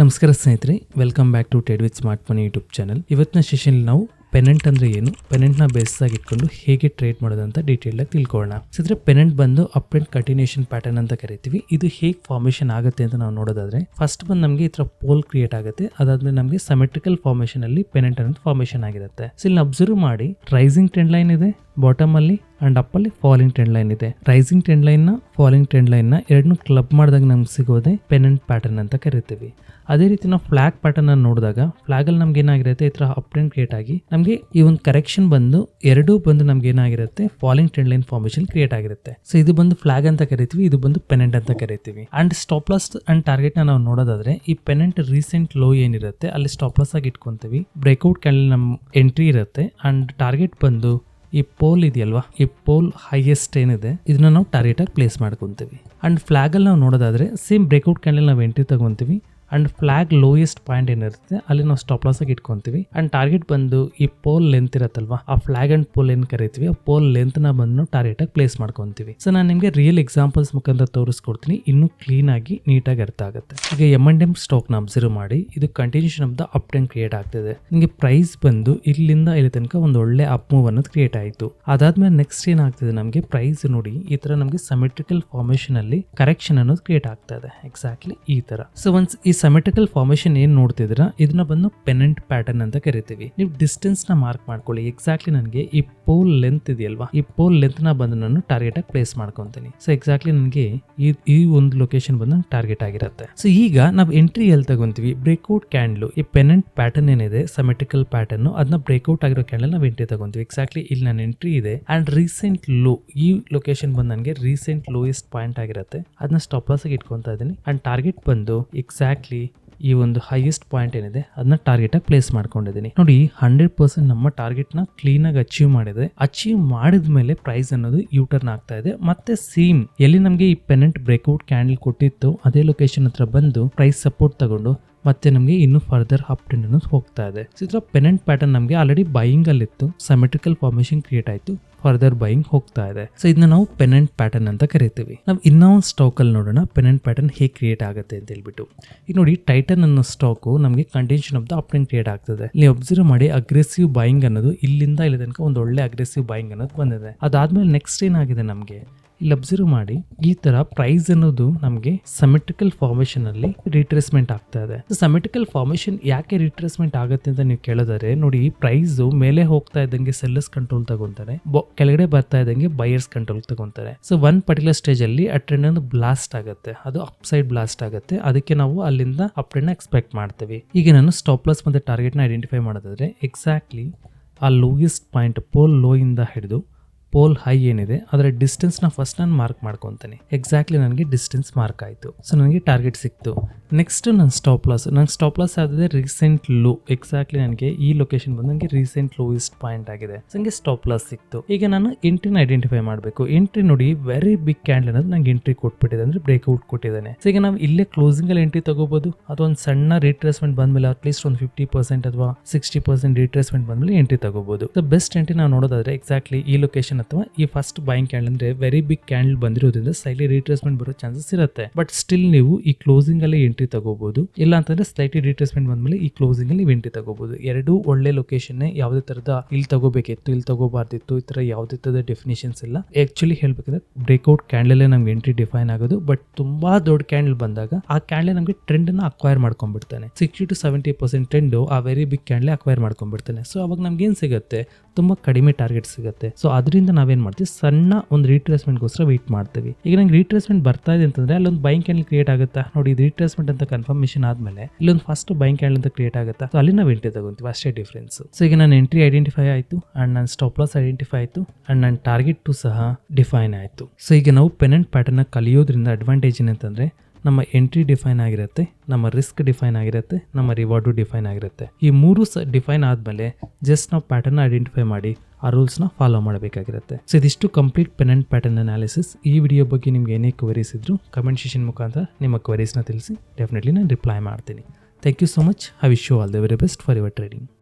ನಮಸ್ಕಾರ ಸ್ನೇಹಿತರೆ welcome back to Ted with smart phone YouTube channel ಇವತ್ತಿನ ಸೆಷನ್ ನಾವು ಪೆನೆಂಟ್ ಅಂದ್ರೆ ಏನು ಪೆನೆಂಟ್ನ ಬೇಸ್ ಆಗಿ ಇಟ್ಕೊಂಡು ಹೇಗೆ ಟ್ರೇಡ್ ಮಾಡೋದಂತ ಆಗಿ ತಿಳ್ಕೊಳ್ಳೋಣ. ಸಿದ್ರೆ ಪೆನೆಂಟ್ ಬಂದು ಅಪ್ ಅಂಡ್ ಕಂಟಿನ್ಯೂಷನ್ ಪ್ಯಾಟರ್ನ್ ಅಂತ ಕರಿತೀವಿ. ಇದು ಹೇಗೆ ಫಾರ್ಮೇಷನ್ ಆಗುತ್ತೆ ಅಂತ ನಾವು ನೋಡೋದಾದ್ರೆ ಫಸ್ಟ್ ಬಂದು ನಮಗೆ ಈ ಪೋಲ್ ಕ್ರಿಯೇಟ್ ಆಗುತ್ತೆ. ಅದಾದ್ಮೇಲೆ ನಮಗೆ ಸಮೆಟ್ರಿಕಲ್ ಫಾರ್ಮೇಷನ್ ಅಲ್ಲಿ ಪೆನೆಂಟ್ ಅನ್ನೋದು ಫಾರ್ಮೇಷನ್ ಆಗಿರುತ್ತೆ. ಸೊ ಇಲ್ಲಿ ಅಬ್ಸರ್ವ್ ಮಾಡಿ ರೈಸಿಂಗ್ ಟ್ರೆಂಡ್ ಲೈನ್ ಇದೆ ಬಾಟಮ್ ಅಲ್ಲಿ ಅಂಡ್ ಅಪ್ ಅಲ್ಲಿ ಫಾಲಿಂಗ್ ಟ್ರೆಂಡ್ ಲೈನ್ ಇದೆ. ರೈಸಿಂಗ್ ಟ್ರೆಂಡ್ ಲೈನ್ನ ಫಾಲಿಂಗ್ ಟ್ರೆಂಡ್ ಲೈನ್ನ ಎರಡನ್ನೂ ಕ್ಲಬ್ ಮಾಡಿದಾಗ ನಮ್ಗೆ ಸಿಗೋದೆ ಪೆನೆಂಟ್ ಪ್ಯಾಟರ್ನ್ ಅಂತ ಕರಿತೀವಿ. ಅದೇ ರೀತಿ ನಾವು ಫ್ಲಾಗ್ ಪ್ಯಾಟರ್ನ್ ಅನ್ನು ನೋಡಿದಾಗ ಫ್ಲಾಗ್ ಅಲ್ಲಿ ನಮ್ಗೆ ಏನಾಗಿರುತ್ತೆ, ಈ ತರ ಅಪ್ ಟ್ರೆಂಡ್ ಕ್ರಿಯೇಟ್ ಆಗಿ ನಮಗೆ ಈ ಒಂದು ಕರೆಕ್ಷನ್ ಬಂದು ಎರಡೂ ಬಂದು ನಮ್ಗೆ ಏನಾಗಿರುತ್ತೆ falling trend line formation create ಆಗಿರುತ್ತೆ. ಸೊ ಇದು ಬಂದು ಫ್ಲಾಗ್ ಅಂತ ಕರಿತೀವಿ, ಇದು ಬಂದು ಪೆನೆಂಟ್ ಅಂತ ಕರಿತೀವಿ. And stop loss and target ನಾವು ನೋಡೋದಾದ್ರೆ, ಈ ಪೆನೆಂಟ್ ರೀಸೆಂಟ್ ಲೋ ಏನಿರುತ್ತೆ, ಅಲ್ಲಿ ಸ್ಟಾಪ್ ಲಾಸ್ ಆಗಿ ಇಟ್ಕೊಂತೀವಿ. ಬ್ರೇಕ್ಔಟ್ ಕ್ಯಾಂಡಲ್ ನಮ್ಮ ಎಂಟ್ರಿ ಇರುತ್ತೆ ಅಂಡ್ ಟಾರ್ಗೆಟ್ ಬಂದು ಈ ಪೋಲ್ ಇದೆಯಲ್ವಾ, ಈ ಪೋಲ್ ಹೈಯೆಸ್ಟ್ ಏನಿದೆ, ಇದನ್ನ ನಾವು ಟಾರ್ಗೆಟ್ ಆಗಿ ಪ್ಲೇಸ್ ಮಾಡ್ಕೊಂತೀವಿ. ಅಂಡ್ ಫ್ಲಾಗ್ ಅಲ್ಲಿ ನಾವು ನೋಡೋದಾದ್ರೆ ಸೇಮ್ ಬ್ರೇಕ್ಔಟ್ ಕ್ಯಾಂಡಲ್ ನಾವು ಎಂಟ್ರಿ ತಗೊಂತೀವಿ ಅಂಡ್ ಫ್ಲಾಗ್ ಲೋಯೆಸ್ಟ್ ಪಾಯಿಂಟ್ ಏನಿರುತ್ತೆ ಅಲ್ಲಿ ನಾವು ಸ್ಟಾಪ್ ಲಾಸ್ ಆಗಿ ಇಟ್ಕೊಂತೀವಿ. ಅಂಡ್ ಟಾರ್ಗೆಟ್ ಬಂದು ಈ ಪೋಲ್ ಲೆಂತ್ ಇರತ್ತಲ್ವಾ, ಆ ಫ್ಲಾಗ್ ಅಂಡ್ ಪೋಲ್ ಏನ್ ಕರಿತೀವಿ, ಆ ಪೋಲ್ ಲೆಂತ್ನ ಬಂದು ಟಾರ್ಗೆಟ್ ಆಗಿ ಪ್ಲೇಸ್ ಮಾಡ್ಕೊಂತೀವಿ. ಸೊ ನಾನು ನಿಮಗೆ ರಿಯಲ್ ಎಕ್ಸಾಂಪಲ್ಸ್ ಮುಖಾಂತರ ತೋರಿಸ್ಕೊಡ್ತೀನಿ, ಇನ್ನೂ ಕ್ಲೀನ್ ಆಗಿ ನೀಟಾಗಿ ಅರ್ಥ ಆಗುತ್ತೆ. ಈಗ ಎಂ ಅಂಡ್ ಎಂ ಸ್ಟಾಕ್ನ ಅಬ್ಸರ್ವ್ ಮಾಡಿ, ಇದು continuation of the up trend create ಆಗ್ತಿದೆ. ನಿಮಗೆ ಪ್ರೈಸ್ ಬಂದು ಇಲ್ಲಿಂದ ಇಲ್ಲಿ ತನಕ ಒಂದು ಒಳ್ಳೆ ಅಪ್ ಮೂವ್ ಅನ್ನೋದು ಕ್ರಿಯೇಟ್ ಆಯಿತು. ಅದಾದ್ಮೇಲೆ ನೆಕ್ಸ್ಟ್ ಏನಾಗ್ತಿದೆ ನಮಗೆ ಪ್ರೈಸ್ ನೋಡಿ, ಈ ತರ ನಮಗೆ ಸಮೆಟ್ರಿಕಲ್ ಫಾರ್ಮೇಶನ್ ಅಲ್ಲಿ ಕರೆಕ್ಷನ್ ಅನ್ನೋದು ಕ್ರಿಯೇಟ್ ಆಗ್ತಾ ಇದೆ. ಎಕ್ಸಾಕ್ಟ್ಲಿ ಈ ತರ. ಸೊ ಒನ್ಸ್ ಈ ಸಮೆಟ್ರಿಕಲ್ ಫಾರ್ಮೇಶನ್ ಏನ್ ನೋಡ್ತಿದ್ರ ಇದನ್ನ ಬಂದು ಪೆನೆಂಟ್ ಪ್ಯಾಟರ್ನ್ ಅಂತ ಕರಿತೀವಿ. ನೀವು ಡಿಸ್ಟೆನ್ಸ್ನ ಮಾರ್ಕ್ ಮಾಡ್ಕೊಳ್ಳಿ. ಎಕ್ಸಾಕ್ಟ್ಲಿ ನನಗೆ ಈ ಪೋಲ್ ಲೆಂತ್ ಇದೆಯಲ್ವಾ? ಈ ಪೋಲ್ ಲೆಂತ್ನ ಬಂದು ನಾನು ಟಾರ್ಗೆಟ್ ಆಗಿ ಪ್ಲೇಸ್ ಮಾಡ್ಕೊಂತೀನಿ. ಸೊ ಎಕ್ಸಾಕ್ಟ್ಲಿ ನನಗೆ ಈ ಒಂದು ಲೊಕೇಶನ್ ಬಂದು ಟಾರ್ಗೆಟ್ ಆಗಿರುತ್ತೆ. ಸೊ ಈಗ ನಾವು ಎಂಟ್ರಿ ಎಲ್ಲಿ ತಗೊಂತೀವಿ? ಬ್ರೇಕ್ಔಟ್ ಕ್ಯಾಂಡ್ಲು ಈ ಪೆನೆಂಟ್ ಪ್ಯಾಟರ್ನ್ ಏನಿದೆ ಸಮೆಟ್ರಿಕಲ್ ಪ್ಯಾಟರ್ನ್ ಅದನ್ನ ಬ್ರೇಕ್ಔಟ್ ಆಗಿರೋ ಕ್ಯಾಂಡಲ್ ನಾವು ಎಂಟ್ರಿ ತಗೊಂತೀವಿ. ಎಕ್ಸಾಕ್ಟ್ಲಿ ಇಲ್ಲಿ ನನ್ನ ಎಂಟ್ರಿ ಇದೆ. ಅಂಡ್ ರೀಸೆಂಟ್ ಲೋ ಈ ಲೊಕೇಶನ್ ಬಂದು ನನಗೆ ರೀಸೆಂಟ್ ಲೋಯೆಸ್ಟ್ ಪಾಯಿಂಟ್ ಆಗಿರುತ್ತೆ. ಅದನ್ನ ಸ್ಟಾಪ್ ಲಾಸ್ ಆಗಿ ಇಟ್ಕೊಂತಾ ಇದ್ದೀನಿ ಅಂಡ್ ಟಾರ್ಗೆಟ್ ಬಂದು ಎಕ್ಸಾಕ್ಟ್ಲಿ ಈ ಒಂದು ಹೈಯೆಸ್ಟ್ ಪಾಯಿಂಟ್ ಏನಿದೆ ಅದನ್ನ ಟಾರ್ಗೆಟ್ ಆಗಿ ಪ್ಲೇಸ್ ಮಾಡ್ಕೊಂಡಿದ್ದೀನಿ. ನೋಡಿ ಹಂಡ್ರೆಡ್ ಪರ್ಸೆಂಟ್ ನಮ್ಮ ಟಾರ್ಗೆಟ್ನ ಕ್ಲೀನ್ ಆಗಿ ಅಚೀವ್ ಮಾಡಿದೆ. ಅಚೀವ್ ಮಾಡಿದ ಮೇಲೆ ಪ್ರೈಸ್ ಅನ್ನೋದು ಯೂಟರ್ನ್ ಆಗ್ತಾ ಇದೆ. ಮತ್ತೆ ಸೇಮ್ ಎಲ್ಲಿ ನಮಗೆ ಈ ಪೆನೆಂಟ್ ಬ್ರೇಕ್ಔಟ್ ಕ್ಯಾಂಡಲ್ ಕೊಟ್ಟಿತ್ತು, ಅದೇ ಲೊಕೇಶನ್ ಹತ್ರ ಬಂದು ಪ್ರೈಸ್ ಸಪೋರ್ಟ್ ತಗೊಂಡು ಮತ್ತೆ ನಮಗೆ ಇನ್ನು ಫರ್ದರ್ ಅಪ್ ಟ್ರೆಂಡ್ ಹೋಗ್ತಾ ಇದೆ. ಇದರ ಪೆನೆಂಟ್ ಪ್ಯಾಟರ್ನ್ ನಮಗೆ ಆಲ್ರೆಡಿ ಬೈಯಿಂಗ್ ಅಲ್ಲಿ ಇತ್ತು ಸಮೆಟ್ರಿಕಲ್ ಫಾರ್ಮೇಶನ್ ಕ್ರಿಯೇಟ್ ಆಯ್ತು. ಫರ್ದರ್ ಬೈಯಿಂಗ್ ಹೋಗ್ತಾ ಇದೆ. ಸೊ ಇದನ್ನ ನಾವು ಪೆನೆಂಟ್ ಪ್ಯಾಟರ್ನ್ ಅಂತ ಕರಿತೀವಿ. ನಾವು ಇನ್ನೊಂದು ಸ್ಟಾಕ್ ಅಲ್ಲಿ ನೋಡೋಣ ಪೆನೆಂಟ್ ಪ್ಯಾಟರ್ನ್ ಹೇಗೆ ಕ್ರಿಯೇಟ್ ಆಗುತ್ತೆ ಅಂತ ಹೇಳ್ಬಿಟ್ಟು. ಈಗ ನೋಡಿ ಟೈಟನ್ ಅನ್ನೋ ಸ್ಟಾಕು ನಮಗೆ continuation of the trend create ಆಗ್ತದೆ. ಇಲ್ಲಿ ಅಬ್ಸರ್ವ್ ಮಾಡಿ ಅಗ್ರೆಸಿವ್ ಬೈಯಿಂಗ್ ಅನ್ನೋದು ಇಲ್ಲಿಂದ ಇಲ್ಲಿ ತನಕ ಒಂದು ಒಳ್ಳೆ ಅಗ್ರೆಸಿವ್ ಬೈಯಿಂಗ್ ಅನ್ನೋದು ಬಂದಿದೆ. ಅದಾದ್ಮೇಲೆ ನೆಕ್ಸ್ಟ್ ಏನಾಗಿದೆ ನಮಗೆ? ಇಲ್ಲಿ ಅಬ್ಸರ್ವ್ ಮಾಡಿ ಈ ತರ ಪ್ರೈಸ್ ಅನ್ನೋದು ನಮಗೆ ಸಮೆಟ್ರಿಕಲ್ ಫಾರ್ಮೇಶನ್ ಅಲ್ಲಿ ರಿಟ್ರೇಸ್ಮೆಂಟ್ ಆಗ್ತಾ ಇದೆ. ಸಮೆಟ್ರಿಕಲ್ ಫಾರ್ಮೇಶನ್ ಯಾಕೆ ರಿಟ್ರೇಸ್ಮೆಂಟ್ ಆಗುತ್ತೆ ಅಂತ ನೀವು ಕೇಳಿದರೆ, ನೋಡಿ ಪ್ರೈಸ್ ಮೇಲೆ ಹೋಗ್ತಾ ಇದ್ದಂಗೆ ಸೆಲ್ಲರ್ಸ್ ಕಂಟ್ರೋಲ್ ತಗೊಂತಾರೆ ಕೆಳಗಡೆ ಬರ್ತಾ ಇದ್ದಂಗೆ ಬೈಯರ್ಸ್ ಕಂಟ್ರೋಲ್ ತಗೊಂತಾರೆ. ಸೊ ಒನ್ ಪರ್ಟಿಕ್ಯುಲರ್ ಸ್ಟೇಜ್ ಅಲ್ಲಿ ಆ ಟ್ರೆಂಡ್ ಒಂದು ಬ್ಲಾಸ್ಟ್ ಆಗುತ್ತೆ, ಅದು ಅಪ್ ಸೈಡ್ ಬ್ಲಾಸ್ಟ್ ಆಗುತ್ತೆ, ಅದಕ್ಕೆ ನಾವು ಅಲ್ಲಿಂದ ಅಪ್ ಟ್ರೆಂಡ್ ಎಕ್ಸ್ಪೆಕ್ಟ್ ಮಾಡ್ತೀವಿ. ಈಗ ನಾನು ಸ್ಟಾಪ್ ಲಾಸ್ ಮತ್ತೆ ಟಾರ್ಗೆಟ್ನ ಐಡೆಂಟಿಫೈ ಮಾಡೋದಾದ್ರೆ ಎಕ್ಸಾಕ್ಟ್ಲಿ ಆ ಲೋಯೆಸ್ಟ್ ಪಾಯಿಂಟ್ ಪೋಲ್ ಲೋ ಇಂದ ಹಿಡಿದು ಪೋಲ್ ಹೈ ಏನಿದೆ ಅದರ ಡಿಸ್ಟೆನ್ಸ್ನ ಫಸ್ಟ್ ನಾನು ಮಾರ್ಕ್ ಮಾಡ್ಕೊತೀನಿ. ಎಕ್ಸಾಕ್ಟ್ಲಿ ನನಗೆ ಡಿಸ್ಟೆನ್ಸ್ ಮಾರ್ಕ್ ಆಯಿತು. ಸೊ ನನಗೆ ಟಾರ್ಗೆಟ್ ಸಿಕ್ತು. ನೆಕ್ಸ್ಟ್ ನನ್ನ ಸ್ಟಾಪ್ ಲಾಸ್ ನನ್ನ ಸ್ಟಾಪ್ ಲಾಸ್ ಆದರೆ ರೀಸೆಂಟ್ ಲೋ ಎಕ್ಸಾಕ್ಟ್ಲಿ ನನಗೆ ಈ ಲೊಕೇಶನ್ ಬಂದು ನನಗೆ ರೀಸೆಂಟ್ ಲೋಯೆಸ್ಟ್ ಪಾಯಿಂಟ್ ಆಗಿದೆ. ನನಗೆ ಸ್ಟಾಪ್ ಲಾಸ್ ಸಿಕ್ತು. ಈಗ ನಾನು ಎಂಟ್ರಿನ ಐಡೆಂಟಿಫೈ ಮಾಡಬೇಕು. ಎಂಟ್ರಿ ನೋಡಿ ವೆರಿ ಬಿಗ್ ಕ್ಯಾಂಡಲ್ ಅನ್ನೋದು ನಂಗೆ ಎಂಟ್ರಿ ಕೊಟ್ಬಿಟ್ಟಿದೆ ಅಂದರೆ ಬ್ರೇಕ್ಔಟ್ ಕೊಟ್ಟಿದ್ದಾನೆ. ಸೊ ಈಗ ನಾವು ಇಲ್ಲೇ ಕ್ಲೋಸಿಂಗ್ ಅಲ್ಲಿ ಎಂಟ್ರಿ ತಗೋಬಹುದು ಅಥವಾ ಒಂದು ಸಣ್ಣ ರಿಟ್ರೇಸ್ಮೆಂಟ್ ಬಂದಮೇಲೆ ಅಟ್ಲೀಸ್ಟ್ ಒಂದು ಫಿಫ್ಟಿ ಪರ್ಸೆಂಟ್ ಅಥವಾ ಸಿಕ್ಸ್ಟಿ ಪರ್ಸೆಂಟ್ ರಿಟ್ರೆಸ್ಮೆಂಟ್ ಬಂದಮೇಲೆ ಎಂಟ್ರಿ ತಗೋಬಹುದು ಬೆಸ್ಟ್ ಎಂಟ್ರಿ ನಾವು ನೋಡೋದಾದ್ರೆ ಎಕ್ಸಾಕ್ಟ್ಲಿ ಈ ಲೊಕೇಶನ್ ಅಥವಾ ಈ ಫಸ್ಟ್ ಬೈಯಿಂಗ್ ಕ್ಯಾಂಡಲ್ ಅಂದ್ರೆ ವೆರಿ ಬಿಗ್ ಕ್ಯಾಂಡಲ್ ಬಂದಿರೋದ್ರಿಂದ ಸ್ಲೈಟ್ಲಿ ರಿಟ್ರೇಸ್ಮೆಂಟ್ ಬರೋ ಚಾನ್ಸಸ್ ಇರುತ್ತೆ. ಬಟ್ ಸ್ಟಿಲ್ ನೀವು ಈ ಕ್ಲೋಸಿಂಗ್ ಅಲ್ಲಿ ಎಂಟ್ರಿ ತಗೋಬಹುದು ಇಲ್ಲ ಅಂತಂದ್ರೆ ಸ್ಲೈಟ್ಲಿ ರಿಟ್ರೇಸ್ಮೆಂಟ್ ಬಂದ್ಮೇಲೆ ಈ ಕ್ಲೋಸಿಂಗ್ ಅಲ್ಲಿ ಎಂಟ್ರಿ ತಗೋಬಹುದು ಎರಡು ಒಳ್ಳೆ ಲೊಕೇಶನ್ ಯಾವುದೇ ತರದ ಇಲ್ಲಿ ತಗೋಬೇಕಿತ್ತು, ಇಲ್ಲಿ ತಗೋಬಾರ್ದಿತ್ತು ಈ ತರ ಯಾವುದೇ ತರದ ಡೆಫಿನೇಷನ್ಸ್ ಇಲ್ಲ. ಆಕ್ಚುಲಿ ಹೇಳ್ಬೇಕಂದ್ರೆ ಬ್ರೇಕ್ಔಟ್ ಕ್ಯಾಂಡಲ್ ನಮ್ಗೆ ಎಂಟ್ರಿ ಡಿಫೈನ್ ಆಗೋದು. ಬಟ್ ತುಂಬಾ ದೊಡ್ಡ ಕ್ಯಾಂಡಲ್ ಬಂದಾಗ ಆ ಕ್ಯಾಂಡಲ್ ನಮಗೆ ಟ್ರೆಂಡ್ನ acquire ಮಾಡ್ಕೊಂಡ್ಬಿಡ್ತಾನೆ. Sixty to seventy percent trend ಆ ವೆರಿ ಬಿಗ್ ಕ್ಯಾಂಡಲ್ ಅಕ್ವೈರ್ ಮಾಡ್ಕೊಂಡ್ಬಿಡ್ತಾನೆ. ಸೊ ಅವಾಗ ನಮ್ಗೆ ಏನ್ ಸಿಗುತ್ತೆ? ತುಂಬಾ ಕಡಿಮೆ ಟಾರ್ಗೆಟ್ ಸಿಗುತ್ತೆ. ಸೊ ಅದರಿಂದ ನಾವೇನ್ ಮಾಡ್ತೀವಿ? ಸಣ್ಣ ಒಂದು ರೀಟ್ರೇಸ್ಮೆಂಟ್ಗೋಸ್ಕರ ವೆಯ್ಟ್ ಮಾಡ್ತೀವಿ. ಈಗ ನಂಗೆ ರೀಟ್ರೇಸ್ಮೆಂಟ್ ಬರ್ತಾ ಇದೆ ಅಂತಂದ್ರೆ ಅಲ್ಲೊಂದು ಬೈಂಕ್ ಕ್ಯಾಂಡಲ್ ಕ್ರಿಯೇಟ್ ಆಗುತ್ತಾ? ನೋಡಿ, ಇದು ರಿಟ್ರೇಸ್ಮೆಂಟ್ ಅಂತ ಕನ್ಫರ್ಮೇಷನ್ ಆದ್ಮೇಲೆ ಇಲ್ಲೊಂದು ಫಸ್ಟ್ ಬೈಂಕ್ ಕ್ಯಾಂಡಲ್ ಅಂತ ಕ್ರಿಯೇಟ್ ಆಗುತ್ತಾ? ಸೊ ಅಲ್ಲಿ ನಾವು ಎಂಟ್ರಿ ತಗೊಂತೀವಿ, ಅಷ್ಟೇ ಡಿಫ್ರೆನ್ಸ್ ಸೊ ಈಗ ನಾನು ಎಂಟ್ರಿ ಐಡೆಂಟಿಫೈ ಆಯಿತು ಅಂಡ್ ನನ್ನ ಸ್ಟಾಪ್ ಲಾಸ್ ಐಡೆಂಟಿಫೈ ಆಯಿತು ಅಂಡ್ ನನ್ನ ಟಾರ್ಗೆಟ್ ಟು ಸಹ ಡಿಫೈನ್ ಆಯಿತು. ಸೊ ಈಗ ನಾವು ಪೆನೆಂಟ್ ಪ್ಯಾಟರ್ನ್ ಕಲಿಯೋದ್ರಿಂದ ಅಡ್ವಾಂಟೇಜ್ ಏನಂತಂದ್ರೆ ನಮ್ಮ ಎಂಟ್ರಿ ಡಿಫೈನ್ ಆಗಿರುತ್ತೆ, ನಮ್ಮ ರಿಸ್ಕ್ ಡಿಫೈನ್ ಆಗಿರುತ್ತೆ, ನಮ್ಮ ರಿವಾರ್ಡು ಡಿಫೈನ್ ಆಗಿರುತ್ತೆ. ಈ ಮೂರು ಸ ಡಿಫೈನ್ ಆದಮೇಲೆ ಜಸ್ಟ್ ನಾವು ಪ್ಯಾಟರ್ನ್ ಐಡೆಂಟಿಫೈ ಮಾಡಿ, ಆ ರೂಲ್ಸ್ನ ಫಾಲೋ ಮಾಡಬೇಕಾಗಿರುತ್ತೆ. ಸೊ ಇದಿಷ್ಟು ಕಂಪ್ಲೀಟ್ ಪೆನೆಂಟ್ ಪ್ಯಾಟರ್ನ್ ಅನಾಲಿಸಿಸ್ ಈ ವಿಡಿಯೋ ಬಗ್ಗೆ ನಿಮ್ಗೆ ಏನೇ ಕ್ವರೀಸ್ ಇದ್ರು ಕಮೆಂಟ್ ಸೆಷನ್ ಮುಖಾಂತರ ನಿಮ್ಮ ಕ್ವರೀಸ್ನ ತಿಳಿಸಿ ಡೆಫಿನೆಟ್ಲಿ ನಾನು ರಿಪ್ಲೈ ಮಾಡ್ತೀನಿ. Thank you so much I wish you all the very best for your trading